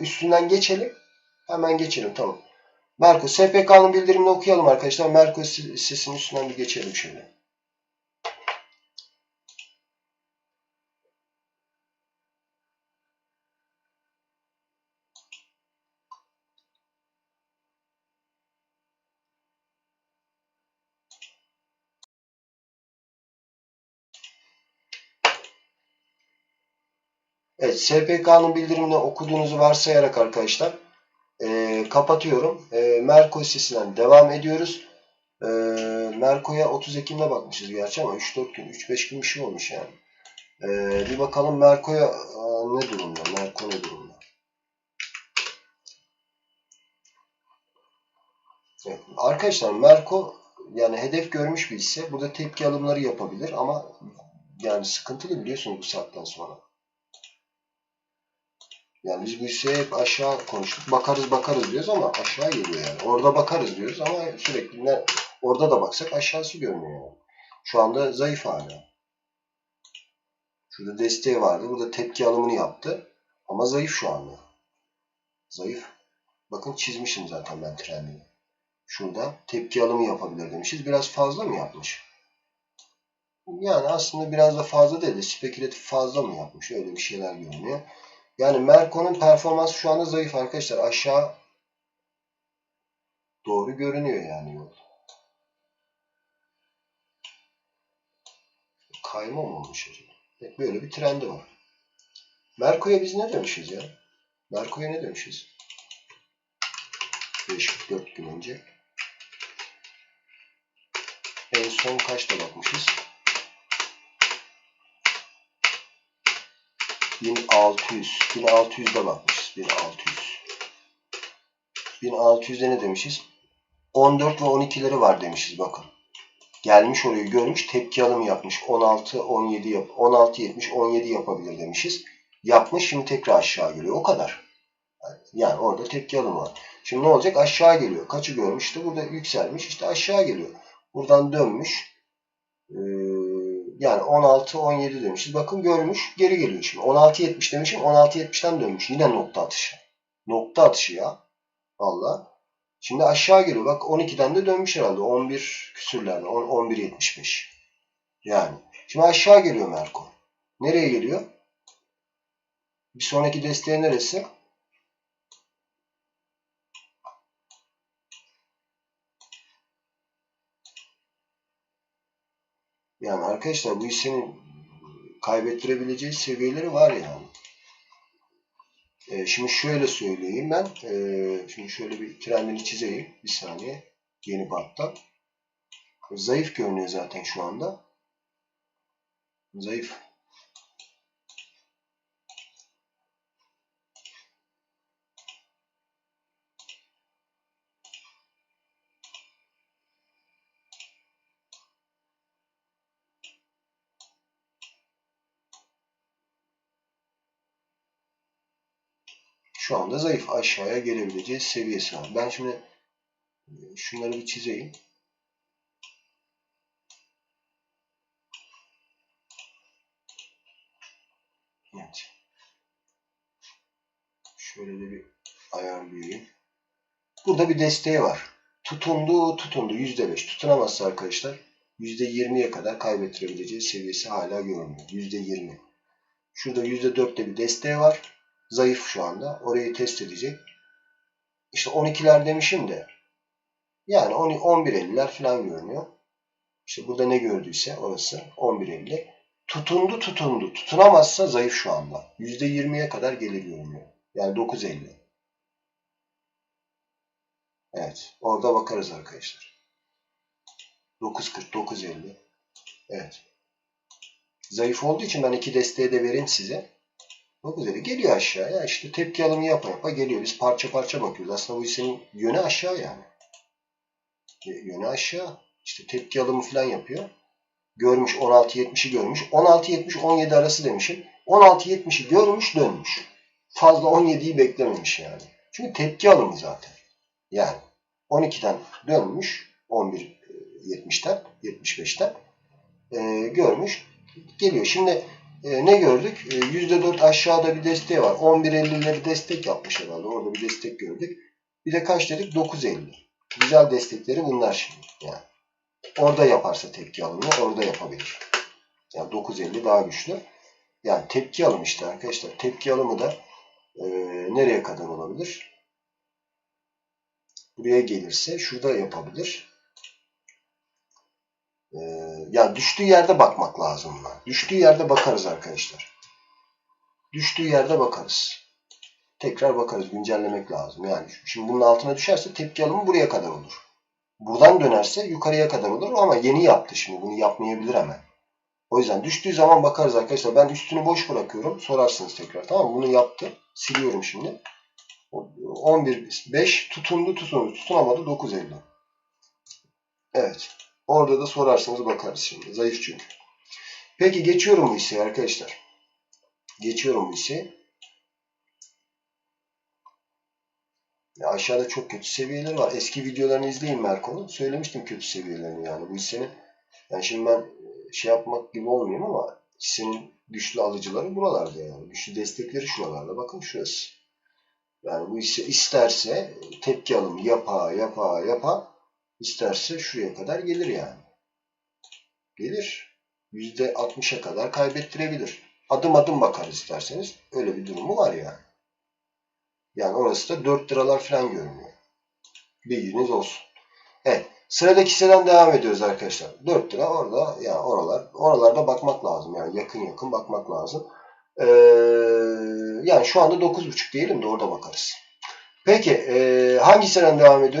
üstünden geçelim. Hemen geçelim tamam. Merko SPK'nın bildirimini okuyalım arkadaşlar. Merko sesinin üstünden bir geçelim şöyle. Evet, SPK'nın bildirimini okuduğunuzu varsayarak arkadaşlar e, kapatıyorum. E, Merko sesinden devam ediyoruz. E, Merko'ya 30 Ekim'de bakmışız gerçi ama 3-4 gün, 3-5 gün bir şey olmuş yani. E, bir bakalım Merko'ya aa, ne durumda? Merko ne durumda? Evet. Arkadaşlar Merko yani hedef görmüş bir hisse. Burada tepki alımları yapabilir ama yani sıkıntılı biliyorsunuz bu saatten sonra. Yani biz bu hisseye hep aşağı konuştuk. Bakarız bakarız diyoruz ama aşağı geliyor yani. Orada bakarız diyoruz ama sürekli ne, orada da baksak aşağısı görünüyor yani. Şu anda zayıf hala. Şurada desteği vardı. Burada tepki alımını yaptı. Ama zayıf şu anda. Zayıf. Bakın çizmişim zaten ben trendini. Şurada tepki alımı yapabilir demişiz. Biraz fazla mı yapmış? Yani aslında biraz da fazla değil de spekülatif fazla mı yapmış? Öyle bir şeyler görünüyor. Yani Merko'nun performansı şu anda zayıf arkadaşlar. Aşağı doğru görünüyor yani yol. Kayma mı olmuş acaba? Böyle bir trendi var. Merko'ya biz ne demişiz ya? Merko'ya ne demişiz? 5-4 gün önce. En son kaçta bakmışız? 1600. 1600'de bakmışız. 1600. 1600'de ne demişiz? 14 ve 12'leri var demişiz bakın. Gelmiş orayı görmüş tepki alımı yapmış. 16, 17 yap 16, 70, 17 yapabilir demişiz. Yapmış şimdi tekrar aşağı geliyor. O kadar. Yani orada tepki alımı var. Şimdi ne olacak? Aşağı geliyor. Kaçı görmüştü? Burada yükselmiş. işte aşağı geliyor. Buradan dönmüş. Ee, yani 16-17 demişiz. Bakın görmüş. Geri geliyor şimdi. 16-70 demişim. 16-70'ten dönmüş. Yine nokta atışı. Nokta atışı ya. Valla. Şimdi aşağı geliyor. Bak 12'den de dönmüş herhalde. 11 küsürlerde. 11-75. Yani. Şimdi aşağı geliyor Merko. Nereye geliyor? Bir sonraki desteği neresi? Yani arkadaşlar bu hissenin kaybettirebileceği seviyeleri var yani. Ee, şimdi şöyle söyleyeyim ben. Ee, şimdi şöyle bir trendini çizeyim. Bir saniye. Yeni battan. Zayıf görünüyor zaten şu anda. Zayıf. Şu anda zayıf aşağıya gelebileceği seviyesi var. Ben şimdi şunları bir çizeyim. Evet. Şöyle de bir ayarlayayım. Burada bir desteği var. Tutundu, tutundu. %5. Tutunamazsa arkadaşlar %20'ye kadar kaybettirebileceği seviyesi hala görünüyor. %20. Şurada %4'te bir desteği var. Zayıf şu anda. Orayı test edecek. İşte 12'ler demişim de yani 11.50'ler falan görünüyor. İşte burada ne gördüyse orası 11.50. Tutundu tutundu. Tutunamazsa zayıf şu anda. %20'ye kadar gelir görünüyor. Yani 9.50. Evet. Orada bakarız arkadaşlar. 9.40, 9.50. Evet. Zayıf olduğu için ben iki desteği de vereyim size. 9.50 geliyor aşağıya. İşte tepki alımı yapa yapa geliyor. Biz parça parça bakıyoruz. Aslında bu hissenin yönü aşağı yani. Yönü aşağı. İşte tepki alımı falan yapıyor. Görmüş 16.70'i görmüş. 16.70-17 arası demişim. 16.70'i görmüş dönmüş. Fazla 17'yi beklememiş yani. Çünkü tepki alımı zaten. Yani 12'den dönmüş 11.70'ten 75'ten e, görmüş geliyor. Şimdi e, ne gördük? E, %4 aşağıda bir desteği var. 11.50'leri destek yapmış herhalde. Orada bir destek gördük. Bir de kaç dedik? 9.50. Güzel destekleri bunlar şimdi. Yani orada yaparsa tepki alımını orada yapabilir. Yani 9.50 daha güçlü. Yani tepki alım işte arkadaşlar. Tepki alımı da e, nereye kadar olabilir? Buraya gelirse şurada yapabilir. E, yani düştüğü yerde bakmak lazım. Düştüğü yerde bakarız arkadaşlar. Düştüğü yerde bakarız. Tekrar bakarız. Güncellemek lazım. Yani şimdi bunun altına düşerse tepki alımı buraya kadar olur. Buradan dönerse yukarıya kadar olur ama yeni yaptı şimdi. Bunu yapmayabilir hemen. O yüzden düştüğü zaman bakarız arkadaşlar. Ben üstünü boş bırakıyorum. Sorarsınız tekrar. Tamam mı? Bunu yaptı. Siliyorum şimdi. 11 5 tutundu tutundu. Tutunamadı 9.50. Evet. Orada da sorarsanız bakarız şimdi. Zayıf çünkü. Peki geçiyorum bu hisseye arkadaşlar. Geçiyorum bu hisseye. Ya aşağıda çok kötü seviyeleri var. Eski videolarını izleyin Merko'nun. Söylemiştim kötü seviyelerini yani. Bu hissenin yani şimdi ben şey yapmak gibi olmayayım ama hissenin güçlü alıcıları buralarda yani. Güçlü destekleri şuralarda. Bakın şurası. Yani bu hisse isterse tepki alımı yapa yapa yapa isterse şuraya kadar gelir yani. Gelir. %60'a kadar kaybettirebilir. Adım adım bakarız isterseniz. Öyle bir durumu var yani. Yani orası da 4 liralar falan görünüyor. Bilginiz olsun. Evet. Sıradaki hisseden devam ediyoruz arkadaşlar. 4 lira orada yani oralar oralarda bakmak lazım. Yani yakın yakın bakmak lazım. Ee, yani şu anda 9.5 diyelim de orada bakarız. Peki ee, hangi hisseden devam ediyoruz?